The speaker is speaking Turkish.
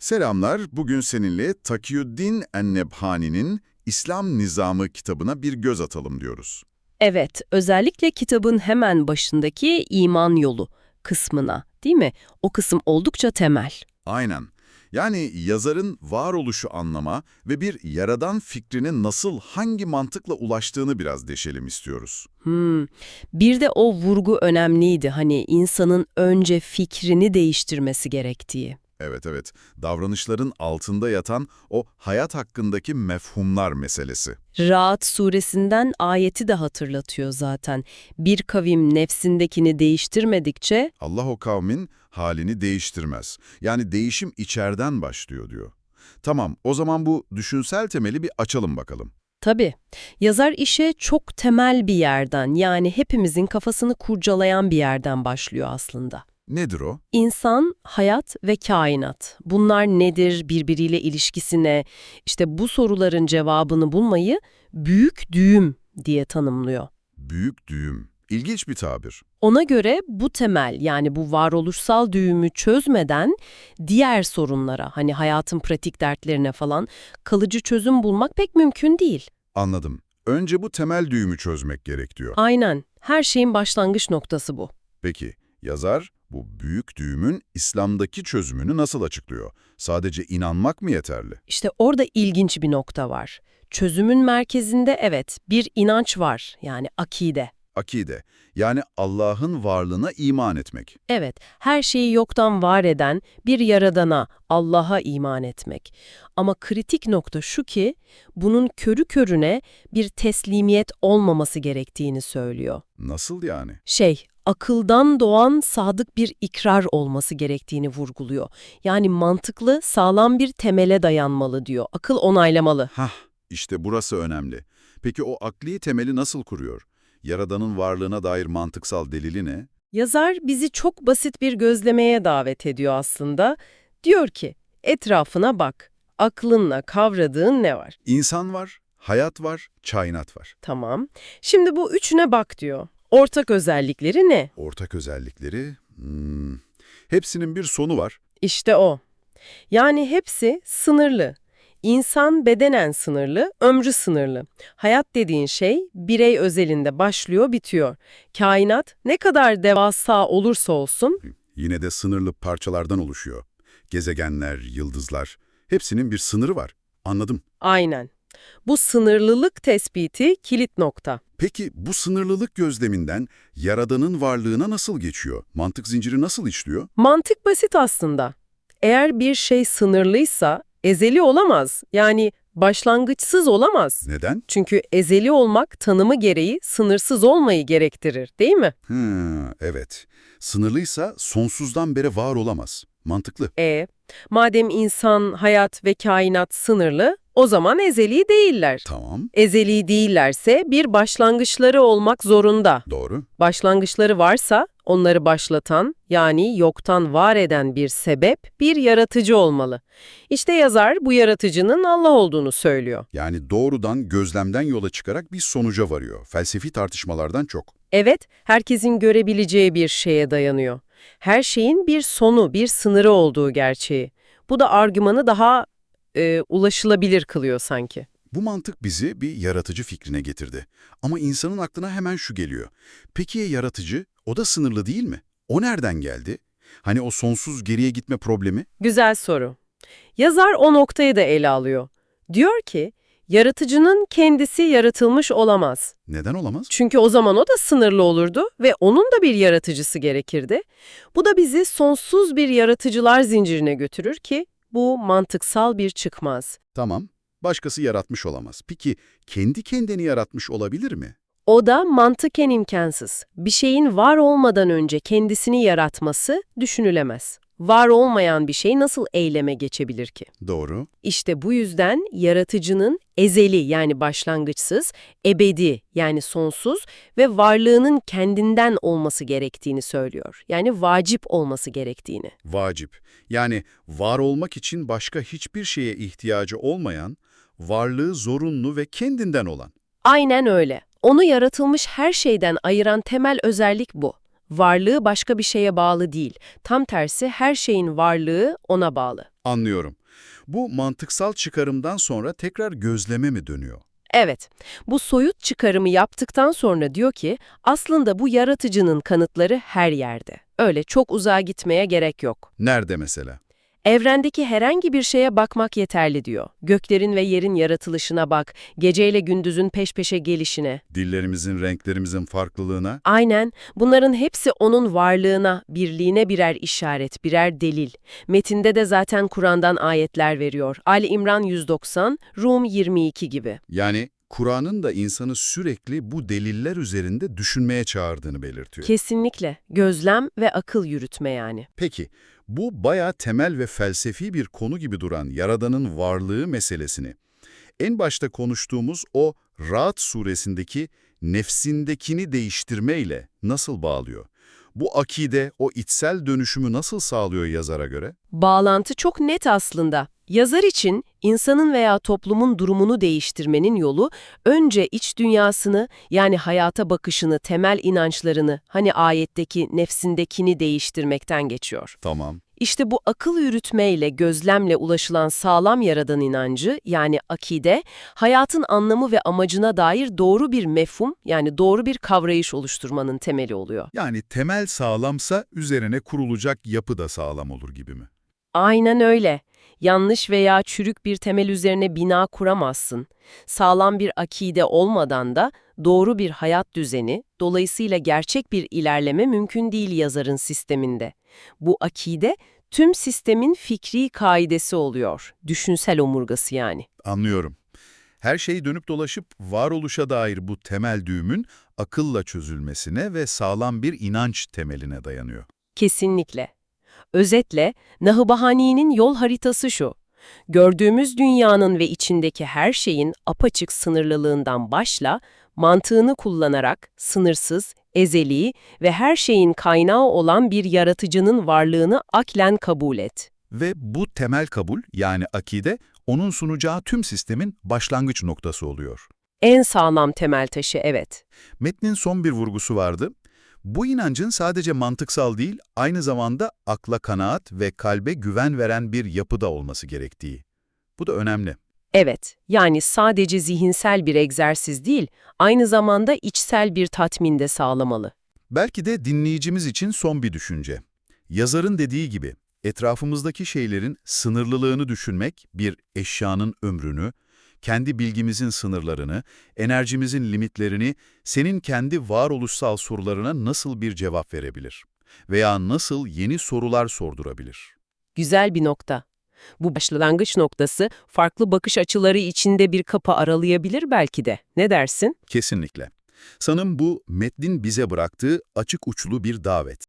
Selamlar, bugün seninle Takiyüddin Ennebhani'nin İslam Nizamı kitabına bir göz atalım diyoruz. Evet, özellikle kitabın hemen başındaki iman yolu kısmına, değil mi? O kısım oldukça temel. Aynen. Yani yazarın varoluşu anlama ve bir yaradan fikrine nasıl, hangi mantıkla ulaştığını biraz deşelim istiyoruz. Hmm. Bir de o vurgu önemliydi. Hani insanın önce fikrini değiştirmesi gerektiği. Evet evet, davranışların altında yatan o hayat hakkındaki mefhumlar meselesi. Rahat suresinden ayeti de hatırlatıyor zaten. Bir kavim nefsindekini değiştirmedikçe Allah o kavmin halini değiştirmez. Yani değişim içeriden başlıyor diyor. Tamam, o zaman bu düşünsel temeli bir açalım bakalım. Tabii. Yazar işe çok temel bir yerden yani hepimizin kafasını kurcalayan bir yerden başlıyor aslında. Nedir o? İnsan, hayat ve kainat. Bunlar nedir, birbiriyle ilişkisi ne? İşte bu soruların cevabını bulmayı büyük düğüm diye tanımlıyor. Büyük düğüm. İlginç bir tabir. Ona göre bu temel yani bu varoluşsal düğümü çözmeden diğer sorunlara hani hayatın pratik dertlerine falan kalıcı çözüm bulmak pek mümkün değil. Anladım. Önce bu temel düğümü çözmek gerek diyor. Aynen. Her şeyin başlangıç noktası bu. Peki, yazar bu büyük düğümün İslam'daki çözümünü nasıl açıklıyor? Sadece inanmak mı yeterli? İşte orada ilginç bir nokta var. Çözümün merkezinde evet bir inanç var yani akide. Akide, yani Allah'ın varlığına iman etmek. Evet, her şeyi yoktan var eden bir yaradana, Allah'a iman etmek. Ama kritik nokta şu ki, bunun körü körüne bir teslimiyet olmaması gerektiğini söylüyor. Nasıl yani? Şey, akıldan doğan sadık bir ikrar olması gerektiğini vurguluyor. Yani mantıklı, sağlam bir temele dayanmalı diyor. Akıl onaylamalı. Hah, işte burası önemli. Peki o akli temeli nasıl kuruyor? Yaradanın varlığına dair mantıksal delili ne? Yazar bizi çok basit bir gözlemeye davet ediyor aslında. Diyor ki, etrafına bak. Aklınla kavradığın ne var? İnsan var, hayat var, kainat var. Tamam. Şimdi bu üçüne bak diyor. Ortak özellikleri ne? Ortak özellikleri... hmm, hepsinin bir sonu var. İşte o. Yani hepsi sınırlı. İnsan bedenen sınırlı, ömrü sınırlı. Hayat dediğin şey birey özelinde başlıyor, bitiyor. Kainat ne kadar devasa olursa olsun Yine de sınırlı parçalardan oluşuyor. Gezegenler, yıldızlar, hepsinin bir sınırı var. Anladım. aynen. Bu sınırlılık tespiti kilit nokta. Peki bu sınırlılık gözleminden Yaradan'ın varlığına nasıl geçiyor? Mantık zinciri nasıl işliyor? Mantık basit aslında. Eğer bir şey sınırlıysa ezeli olamaz. Yani başlangıçsız olamaz. Neden? Çünkü ezeli olmak tanımı gereği sınırsız olmayı gerektirir, değil mi? Hı, evet. Sınırlıysa sonsuzdan beri var olamaz. Mantıklı. E, madem insan, hayat ve kainat sınırlı, o zaman ezeli değiller. Tamam, Ezeli değillerse bir başlangıçları olmak zorunda. doğru. Başlangıçları varsa onları başlatan yani yoktan var eden bir sebep, bir yaratıcı olmalı. İşte yazar bu yaratıcının Allah olduğunu söylüyor. Yani doğrudan gözlemden yola çıkarak bir sonuca varıyor. Felsefi tartışmalardan çok. Evet, herkesin görebileceği bir şeye dayanıyor. Her şeyin bir sonu, bir sınırı olduğu gerçeği. Bu da argümanı daha e, ulaşılabilir kılıyor sanki. Bu mantık bizi bir yaratıcı fikrine getirdi. Ama insanın aklına hemen şu geliyor. Peki ya yaratıcı? O da sınırlı değil mi? O nereden geldi? Hani o sonsuz geriye gitme problemi? Güzel soru. Yazar o noktayı da ele alıyor. Diyor ki, yaratıcının kendisi yaratılmış olamaz. Neden olamaz? Çünkü o zaman o da sınırlı olurdu ve onun da bir yaratıcısı gerekirdi. Bu da bizi sonsuz bir yaratıcılar zincirine götürür ki bu mantıksal bir çıkmaz. Tamam, başkası yaratmış olamaz. Peki kendi kendini yaratmış olabilir mi? O da mantıken imkansız. Bir şeyin var olmadan önce kendisini yaratması düşünülemez. Var olmayan bir şey nasıl eyleme geçebilir ki? Doğru. İşte bu yüzden yaratıcının ezeli yani başlangıçsız, ebedi yani sonsuz ve varlığının kendinden olması gerektiğini söylüyor. Yani vacip olması gerektiğini. Vacip. Yani var olmak için başka hiçbir şeye ihtiyacı olmayan, varlığı zorunlu ve kendinden olan. Aynen öyle. Onu yaratılmış her şeyden ayıran temel özellik bu. Varlığı başka bir şeye bağlı değil. Tam tersi her şeyin varlığı ona bağlı. Anlıyorum. Bu mantıksal çıkarımdan sonra tekrar gözleme mi dönüyor? Evet, bu soyut çıkarımı yaptıktan sonra diyor ki aslında bu yaratıcının kanıtları her yerde. Öyle çok uzağa gitmeye gerek yok. Nerede mesela? Evrendeki herhangi bir şeye bakmak yeterli diyor. Göklerin ve yerin yaratılışına bak, geceyle gündüzün peş peşe gelişine. Dillerimizin, renklerimizin farklılığına? Aynen, bunların hepsi onun varlığına, birliğine birer işaret, birer delil. Metinde de zaten Kur'an'dan ayetler veriyor. Ali İmran 190, Rum 22 gibi. Yani Kur'an'ın da insanı sürekli bu deliller üzerinde düşünmeye çağırdığını belirtiyor. Kesinlikle. Gözlem ve akıl yürütme yani. Peki, bu bayağı temel ve felsefi bir konu gibi duran Yaradan'ın varlığı meselesini, en başta konuştuğumuz o Ra'd suresindeki nefsindekini değiştirmeyle nasıl bağlıyor? Bu akide, o içsel dönüşümü nasıl sağlıyor yazara göre? Bağlantı çok net aslında. Yazar için insanın veya toplumun durumunu değiştirmenin yolu önce iç dünyasını yani hayata bakışını, temel inançlarını hani ayetteki nefsindekini değiştirmekten geçiyor. Tamam. İşte bu akıl yürütmeyle, gözlemle ulaşılan sağlam yaradan inancı yani akide, hayatın anlamı ve amacına dair doğru bir mefhum yani doğru bir kavrayış oluşturmanın temeli oluyor. Yani temel sağlamsa üzerine kurulacak yapı da sağlam olur gibi mi? Aynen öyle. Yanlış veya çürük bir temel üzerine bina kuramazsın. Sağlam bir akide olmadan da doğru bir hayat düzeni, dolayısıyla gerçek bir ilerleme mümkün değil yazarın sisteminde. Bu akide tüm sistemin fikri kaidesi oluyor. Düşünsel omurgası yani. Anlıyorum. Her şey dönüp dolaşıp varoluşa dair bu temel düğümün akılla çözülmesine ve sağlam bir inanç temeline dayanıyor. Kesinlikle. Özetle, Nahıbahani'nin yol haritası şu. Gördüğümüz dünyanın ve içindeki her şeyin apaçık sınırlılığından başla, mantığını kullanarak sınırsız, ezeli ve her şeyin kaynağı olan bir yaratıcının varlığını aklen kabul et. Ve bu temel kabul yani akide onun sunacağı tüm sistemin başlangıç noktası oluyor. En sağlam temel taşı evet. Metnin son bir vurgusu vardı. Bu inancın sadece mantıksal değil, aynı zamanda akla kanaat ve kalbe güven veren bir yapıda olması gerektiği. Bu da önemli. Evet, yani sadece zihinsel bir egzersiz değil, aynı zamanda içsel bir tatmin de sağlamalı. Belki de dinleyicimiz için son bir düşünce. Yazarın dediği gibi, etrafımızdaki şeylerin sınırlılığını düşünmek, bir eşyanın ömrünü, kendi bilgimizin sınırlarını, enerjimizin limitlerini, senin kendi varoluşsal sorularına nasıl bir cevap verebilir? Veya nasıl yeni sorular sordurabilir? Güzel bir nokta. Bu başlangıç noktası farklı bakış açıları içinde bir kapı aralayabilir belki de. Ne dersin? Kesinlikle. Sanırım bu metnin bize bıraktığı açık uçlu bir davet.